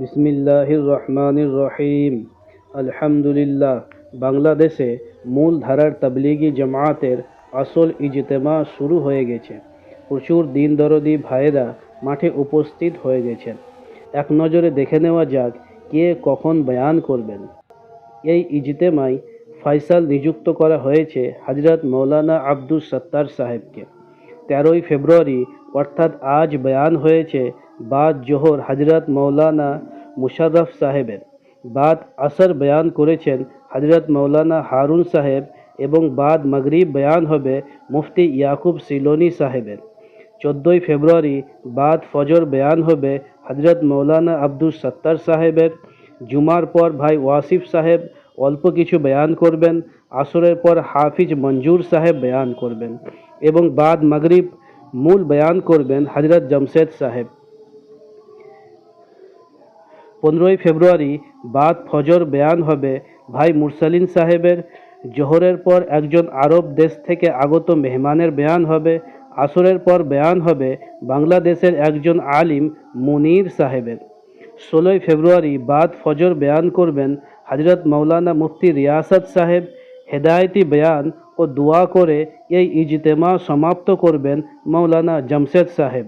বিসমিল্লাহির রহমানির রহিম। আলহামদুলিল্লাহ, বাংলাদেশে মূল ধারার তাবলিগি জামায়াতের আসল ইজতেমা শুরু হয়ে গেছে। প্রচুর দিন দরদি ভাইয়েরা মাঠে উপস্থিত হয়ে গেছেন এক নজরে দেখে নেওয়া যাক কে কখন বয়ান করবেন। এই ইজতেমায় ফাইসাল নিযুক্ত করা হয়েছে হজরত মৌলানা আব্দুল সত্তার সাহেবকে। তেরোই ফেব্রুয়ারি অর্থাৎ আজ বয়ান হয়েছে বাদ জোহর হজরত মৌলানা মুশাররফ সাহেবের। বাদ আসর বয়ান করেছেন হজরত মৌলানা হারুন সাহেব এবং বাদ মগরিব বয়ান হবে মুফতি ইয়াকুব সিলোনি সাহেবের। চোদ্দোই ফেব্রুয়ারি বাদ ফজর বয়ান হবে হজরত মৌলানা আব্দুল সত্তার সাহেবের। জুমার পর ভাই ওয়াসিফ সাহেব অল্প কিছু বয়ান করবেন, আসরের পর হাফিজ মঞ্জুর সাহেব বয়ান করবেন এবং বাদ মগরিব মূল বয়ান করবেন হজরত জমশেদ সাহেব। পনেরোই ফেব্রুয়ারি বাদ ফজর বেয়ান হবে। ভাই মুরসালিন সাহেবের জোহরের পর একজন আরব দেশ থেকে আগত মেহমানের বেয়ান হবে। আসরের পর বেয়ান হবে বাংলাদেশের একজন আলিম মুনির সাহেবের। ষোলোই ফেব্রুয়ারি বাদ ফজর বেয়ান করবেন হজরত মৌলানা মুফতি রিয়াসত সাহেব। হেদায়তি বেয়ান ও দোয়া করে এই ইজতেমা সমাপ্ত করবেন মৌলানা জমশেদ সাহেব।